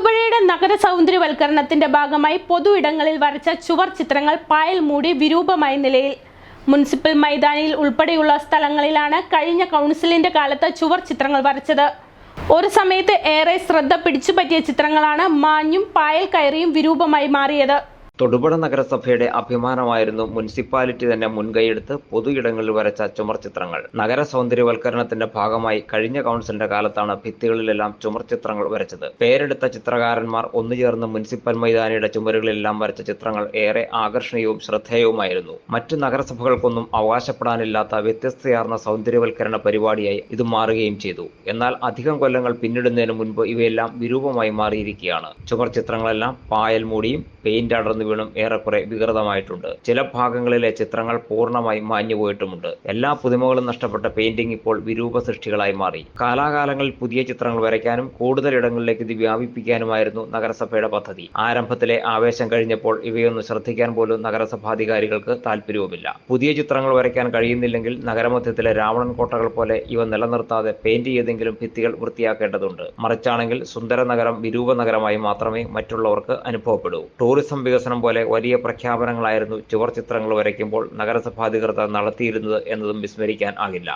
തൊടുപുഴയുടെ നഗര സൗന്ദര്യവൽക്കരണത്തിന്റെ ഭാഗമായി പൊതു ഇടങ്ങളിൽ വരച്ച ചുവർ ചിത്രങ്ങൾ പായൽ മൂടി വിരൂപമായ നിലയിൽ. മുനിസിപ്പൽ മൈതാനിയിൽ ഉൾപ്പെടെയുള്ള സ്ഥലങ്ങളിലാണ് കഴിഞ്ഞ കൗൺസിലിന്റെ കാലത്ത് ചുവർ ചിത്രങ്ങൾ വരച്ചത്. ഒരു സമയത്ത് ഏറെ ശ്രദ്ധ പിടിച്ചുപറ്റിയ ചിത്രങ്ങളാണ് മാഞ്ഞും പായൽ കയറിയും വിരൂപമായി മാറിയത്. തൊടുപുഴ നഗരസഭയുടെ അഭിമാനമായിരുന്നു മുനിസിപ്പാലിറ്റി തന്നെ മുൻകൈയെടുത്ത് പൊതു ഇടങ്ങളിൽ വരച്ച ചുമർ ചിത്രങ്ങൾ. നഗര സൗന്ദര്യവൽക്കരണത്തിന്റെ ഭാഗമായി കഴിഞ്ഞ കൗൺസിലിന്റെ കാലത്താണ് ഭിത്തികളിലെല്ലാം ചുമർ ചിത്രങ്ങൾ വരച്ചത്. പേരെടുത്ത ചിത്രകാരന്മാർ ഒന്നുചേർന്ന് മുനിസിപ്പൽ മൈതാനിയുടെ ചുമരുകളിലെല്ലാം വരച്ച ചിത്രങ്ങൾ ഏറെ ആകർഷണീയവും ശ്രദ്ധേയവുമായിരുന്നു. മറ്റു നഗരസഭകൾക്കൊന്നും അവകാശപ്പെടാനില്ലാത്ത വ്യത്യസ്തയാർന്ന സൗന്ദര്യവൽക്കരണ പരിപാടിയായി ഇത് മാറുകയും ചെയ്തു. എന്നാൽ അധികം കൊല്ലങ്ങൾ പിന്നിടുന്നതിന് മുൻപ് ഇവയെല്ലാം വിരൂപമായി മാറിയിരിക്കുകയാണ്. ചുമർ ചിത്രങ്ങളെല്ലാം പായൽ മൂടിയും പെയിന്റ് അടർന്നു വീണും ഏറെക്കുറെ വികൃതമായിട്ടുണ്ട്. ചില ഭാഗങ്ങളിലെ ചിത്രങ്ങൾ പൂർണമായി മാഞ്ഞു പോയിട്ടുമുണ്ട്. എല്ലാ പുതുമകളും നഷ്ടപ്പെട്ട പെയിന്റിംഗ് ഇപ്പോൾ വിരൂപ സൃഷ്ടികളായി മാറി. കാലാകാലങ്ങളിൽ പുതിയ ചിത്രങ്ങൾ വരയ്ക്കാനും കൂടുതൽ ഇടങ്ങളിലേക്ക് ഇത് വ്യാപിപ്പിക്കാനുമായിരുന്നു നഗരസഭയുടെ പദ്ധതി. ആരംഭത്തിലെ ആവേശം കഴിഞ്ഞപ്പോൾ ഇവയൊന്നും ശ്രദ്ധിക്കാൻ പോലും നഗരസഭാധികാരികൾക്ക് താല്പര്യവുമില്ല. പുതിയ ചിത്രങ്ങൾ വരയ്ക്കാൻ കഴിയുന്നില്ലെങ്കിൽ നഗരമധ്യത്തിലെ രാവണൻ കോട്ടകൾ പോലെ ഇവ നിലനിർത്താതെ പെയിന്റ് ചെയ്തെങ്കിലും ഭിത്തികൾ വൃത്തിയാക്കേണ്ടതുണ്ട്. മറിച്ചാണെങ്കിൽ സുന്ദര നഗരം വിരൂപ നഗരമായി മാത്രമേ മറ്റുള്ളവർക്ക് അനുഭവപ്പെടൂ. ടൂറിസം വികസനം പോലെ വലിയ പ്രഖ്യാപനങ്ങളായിരുന്നു ചുവർ ചിത്രങ്ങൾ വരയ്ക്കുമ്പോൾ നഗരസഭാധികൃതർ നടത്തിയിരുന്നത് എന്നതും വിസ്മരിക്കാൻ ആകില്ല.